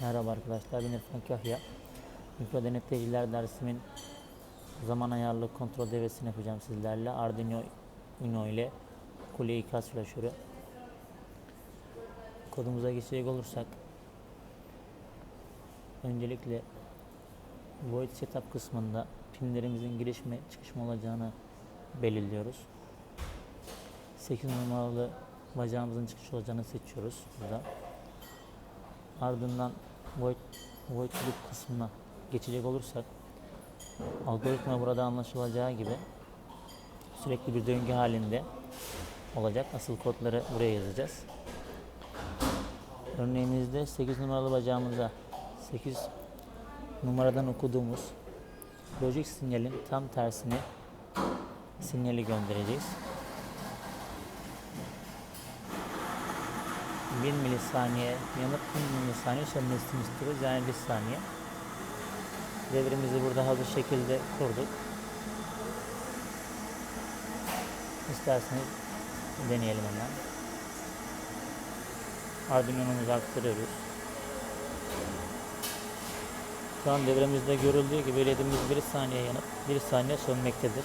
Merhaba arkadaşlar, ben İrfan Kahya. Mikro denetçiler dersimin zaman ayarlı kontrol devresini yapacağım sizlerle. Arduino Uno ile kule ikaz flaşörü. Kodumuza geçecek olursak öncelikle Void Setup kısmında pinlerimizin giriş mi çıkış mı olacağını belirliyoruz. 8 numaralı bacağımızın çıkış olacağını seçiyoruz burada. Ardından void, kısmına geçecek olursak algoritma burada anlaşılacağı gibi sürekli bir döngü halinde olacak. Asıl kodları buraya yazacağız. Örneğimizde 8 numaralı bacağımıza 8 numaradan okuduğumuz lojik sinyalin tam tersini sinyali göndereceğiz. 1 milisaniye yanıp 1 milisaniye sönmesini istiyoruz. Yani 1 saniye. Devrimizi burada hazır şekilde kurduk. İsterseniz deneyelim hemen. Arduino'muzu aktarıyoruz. Şu an devremizde görüldüğü gibi ledimiz 1 saniye yanıp 1 saniye sönmektedir.